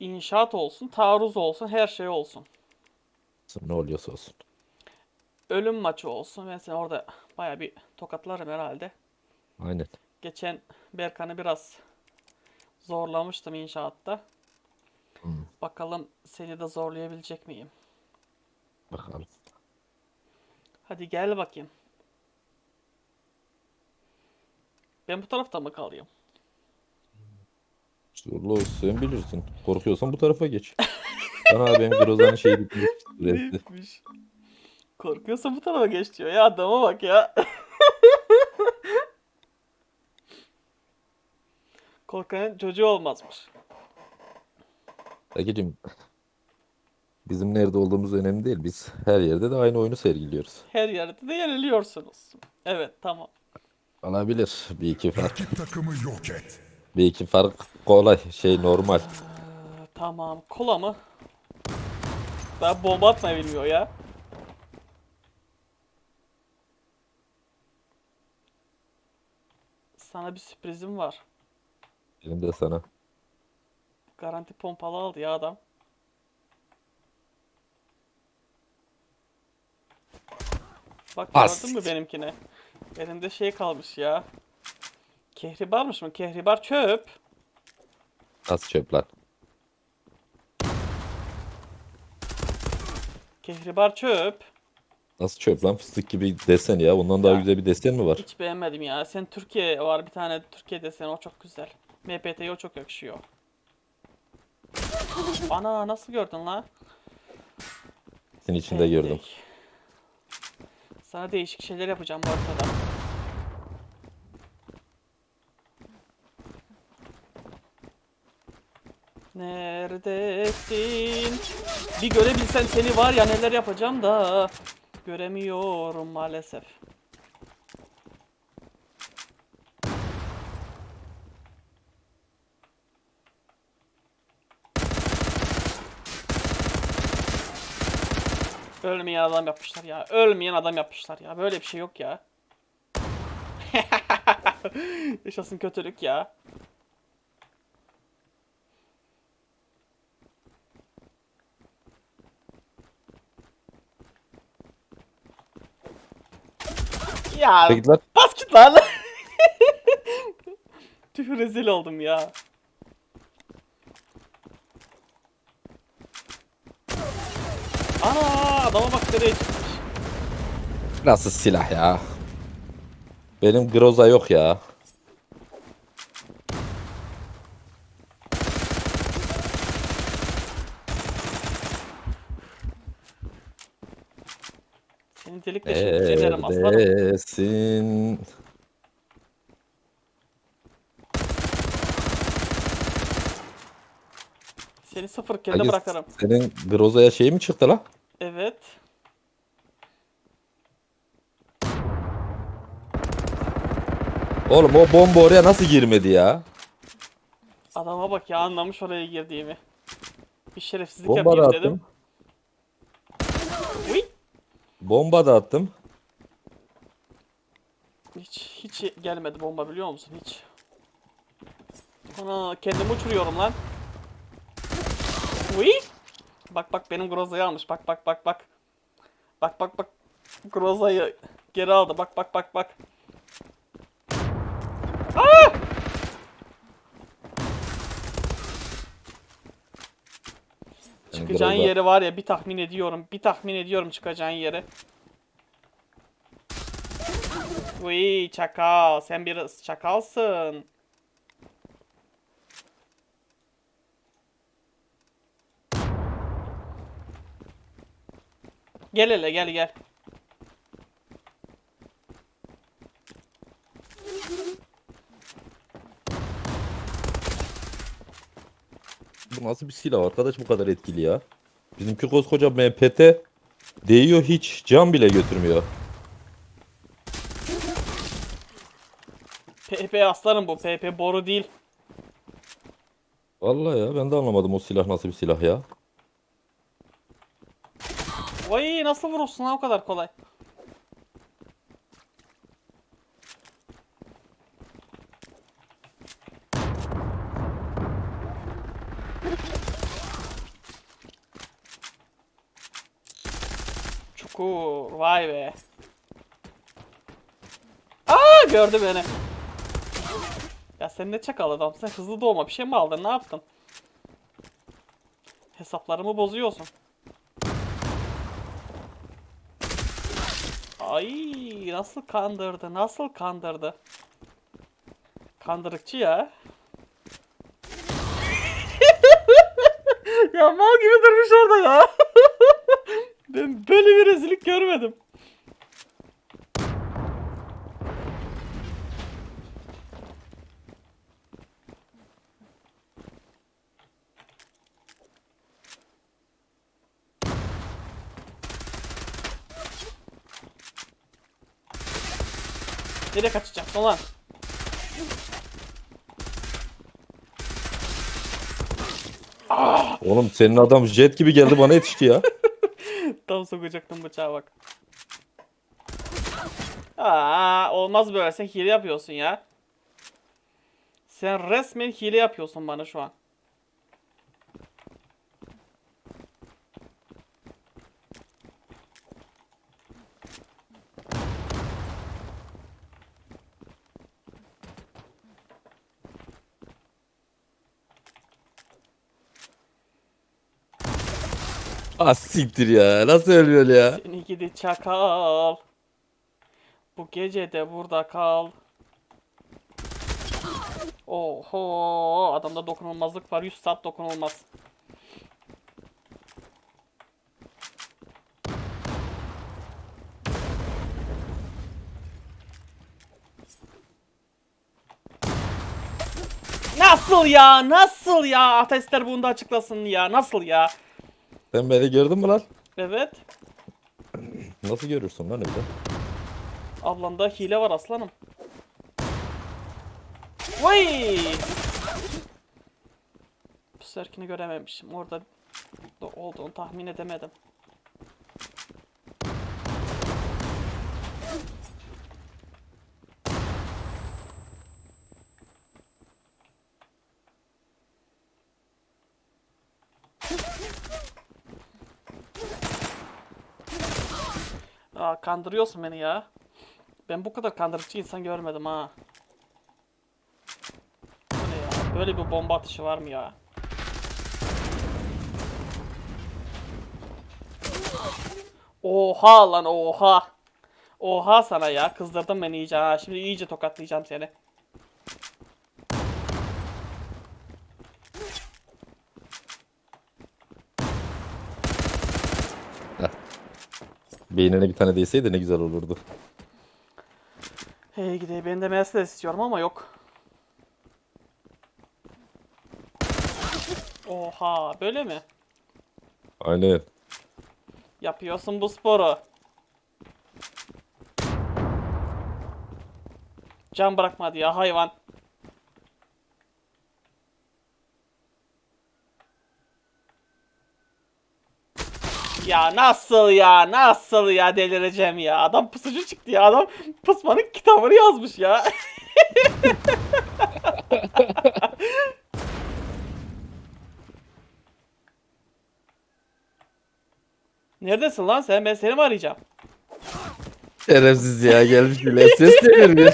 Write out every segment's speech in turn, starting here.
inşaat olsun, taarruz olsun, her şey olsun. Ne oluyorsa olsun. Ölüm maçı olsun. Ben seni orada baya bir tokatlarım herhalde. Aynen. Geçen Berkan'ı biraz zorlamıştım inşaatta. Hmm. Bakalım seni de zorlayabilecek miyim? Bakalım. Hadi gel bakayım. Ben bu tarafta mı kalayım? Zorlu sen bilirsin. Korkuyorsan bu tarafa geç. Sana benim Groza'nın şeyi bitmiş. Neymiş? Korkuyorsa bu tarafa geç diyor. Ya adama bak ya. Korkanın çocuğu olmazmış. Egeciğim bizim nerede olduğumuz önemli değil. Biz her yerde de aynı oyunu sergiliyoruz. Her yerde de yeniliyorsunuz. Evet tamam. Olabilir. Bir iki fark. Rakip takımı yok et. Bir iki fark kolay. Şey normal. Tamam. Kola mı? Daha bomba atmayı bilmiyor ya. Sana bir sürprizim var. Benim de sana. Garanti pompalı aldı ya adam. Bak As. gördün mü benimkine? Elimde şey kalmış ya. Kehribarmış mı? Kehribar çöp. Az çöp lan. Kehribar çöp. Nasıl çöp lan? Fıstık gibi desen ya. Ondan daha Ya. güzel bir desen mi var? Hiç beğenmedim ya. Sen Türkiye var bir tane Türkiye deseni o çok güzel. MPT'ye o çok yakışıyor. Ana nasıl gördün la? Senin içinde gördüm. Tek. Sana değişik şeyler yapacağım bu ortada. Neredesin? Bir görebilsen seni var ya neler yapacağım da göremiyorum maalesef. Ölmeyen adam yapmışlar ya. Ölmeyen adam yapmışlar ya. Böyle bir şey yok ya. Yaşasın kötülük ya. Ya Peki lan. bas git lan. Tüh rezil oldum ya. Ana adama bak nereye çıkmış. Nasıl silah ya? Benim Groza yok ya. Seni delik deşik ederim aslanım. Neredesin? Seni sıfır kelle Hagi, bırakırım. Senin Groza'ya şey mi çıktı lan? Evet. Oğlum o bomba oraya nasıl girmedi ya? Adama bak ya anlamış oraya girdiğimi. Bir şerefsizlik Bomba yapayım dedim. attım. Bomba da attım. Hiç hiç gelmedi bomba biliyor musun? Hiç. Ana kendimi uçuruyorum lan. Uy! Bak bak benim Groza'yı almış. Bak bak bak bak. Bak bak bak. Groza'yı geri aldı. Bak bak bak bak. Aa! Yani Çıkacağın yeri var ya bir tahmin ediyorum. Bir tahmin ediyorum çıkacağın yeri. Uy çakal. Sen bir çakalsın. Gel hele gel gel. Bu nasıl bir silah arkadaş bu kadar etkili ya? Bizimki koskoca MPT değiyor hiç can bile götürmüyor. PP aslanım bu. PP boru değil. Vallahi ya ben de anlamadım o silah nasıl bir silah ya. Vay nasıl vurursun ha o kadar kolay. Parkur. Vay be. Aa gördü beni. Ya sen ne çakal adam. Sen hızlı doğma bir şey mi aldın? Ne yaptın? Hesaplarımı bozuyorsun. Ay nasıl kandırdı? Nasıl kandırdı? Kandırıkçı ya. ya mal gibi durmuş orada ya. ben böyle bir rezillik görmedim. Nereye kaçacaksın lan? Oğlum senin adam jet gibi geldi bana yetişti ya. Tam sokacaktım bıçağa bak. Aa, olmaz böyle. Sen hile yapıyorsun ya. Sen resmen hile yapıyorsun bana şu an. Ah ya. Nasıl ölmüyor ya? Seni gidi çakal. Bu gece de burada kal. Oho, adamda dokunulmazlık var. 100 saat dokunulmaz. Nasıl ya? Nasıl ya? Atestler bunu da açıklasın ya. Nasıl ya? Sen beni gördün mü lan? Evet. Nasıl görürsün lan öyle? Ablanda hile var aslanım. Vay! Serkini görememişim. Orada da olduğunu tahmin edemedim. Aa, kandırıyorsun beni ya. Ben bu kadar kandırıcı insan görmedim ha. Ne ya? Böyle bir bomba atışı var mı ya? Oha lan oha. Oha sana ya. Kızdırdın beni iyice ha. Şimdi iyice tokatlayacağım seni. Beynine bir tane değseydi ne güzel olurdu. Hey gidi ben de Mercedes istiyorum ama yok. Oha böyle mi? Aynen. Yapıyorsun bu sporu. Can bırakmadı ya hayvan. Ya nasıl ya nasıl ya delireceğim ya adam pusucu çıktı ya adam pusmanın kitabını yazmış ya. Neredesin lan sen ben seni mi arayacağım? Şerefsiz ya gelmiş bile. Ses de vermiyor.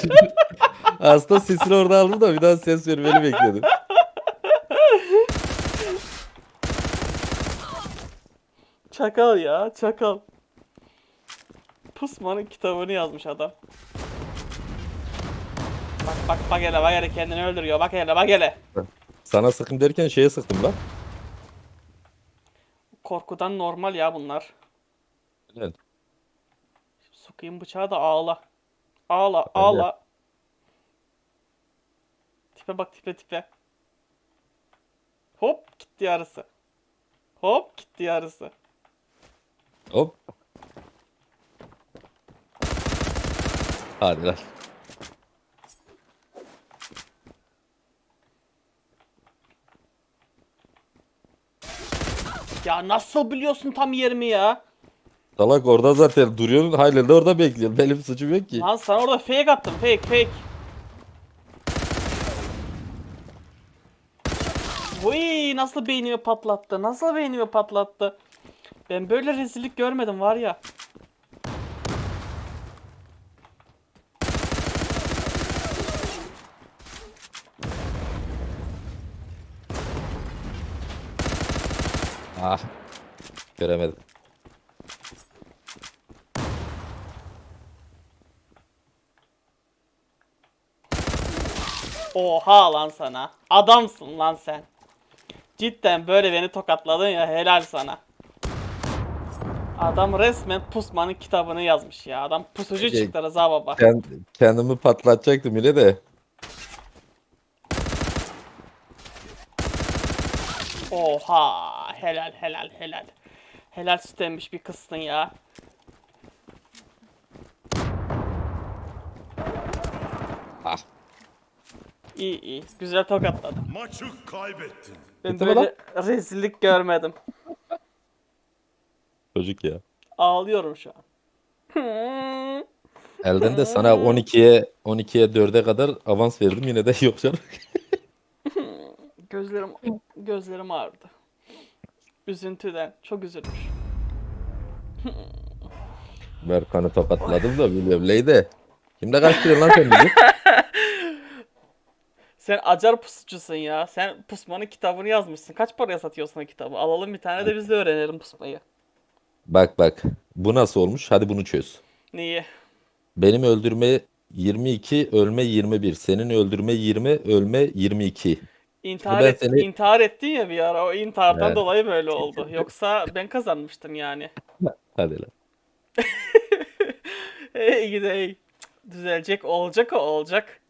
Aslında sesini orada aldım da bir daha ses vermeni bekledim. Çakal ya, çakal. Pusmanın kitabını yazmış adam. Bak bak bak hele bak hele kendini öldürüyor. Bak hele bak hele. Sana sıkın derken şeye sıktım lan. Korkudan normal ya bunlar. Evet. Sokayım bıçağı da ağla. Ağla ağla. Tipe bak tipe tipe. Hop gitti yarısı. Hop gitti yarısı. Hop. Hadi lan. Ya nasıl biliyorsun tam yerimi ya? Salak orada zaten duruyorsun. Halen de orada bekliyorsun. Benim suçum yok ki. Lan sana orada fake attım fake fake. Vay nasıl beynimi patlattı nasıl beynimi patlattı. Ben böyle rezillik görmedim var ya. Ah. Göremedim. Oha lan sana. Adamsın lan sen. Cidden böyle beni tokatladın ya helal sana. Adam resmen Pusman'ın kitabını yazmış ya. Adam pusucu Peki. çıktı Rıza baba. Kend, kendimi patlatacaktım yine de. Oha helal helal helal. Helal süt emmiş bir kızsın ya. Ah. İyi iyi. Güzel tokatladın. Maçı kaybettin. Ben Bitti mi böyle rezillik görmedim. Çocuk ya. Ağlıyorum şu an. Elden de sana 12'ye 12'ye 4'e kadar avans verdim yine de yok canım. Gözlerim gözlerim ağrıdı. Üzüntüden çok üzülmüş. Merkan'ı tokatladım da bilmem neydi. Kimde kaçtırıyorsun lan sen bizi? Sen acar pusucusun ya. Sen pusmanın kitabını yazmışsın. Kaç paraya satıyorsun o kitabı? Alalım bir tane de biz de öğrenelim pusmayı. Bak bak. Bu nasıl olmuş? Hadi bunu çöz. Niye? Benim öldürme 22, ölme 21. Senin öldürme 20, ölme 22. İntihar, et, seni- intihar ettin ya bir ara. O intihardan Evet. dolayı böyle oldu. Yoksa ben kazanmıştım yani. Hadi lan. Ey gide ey. Düzelecek olacak o olacak.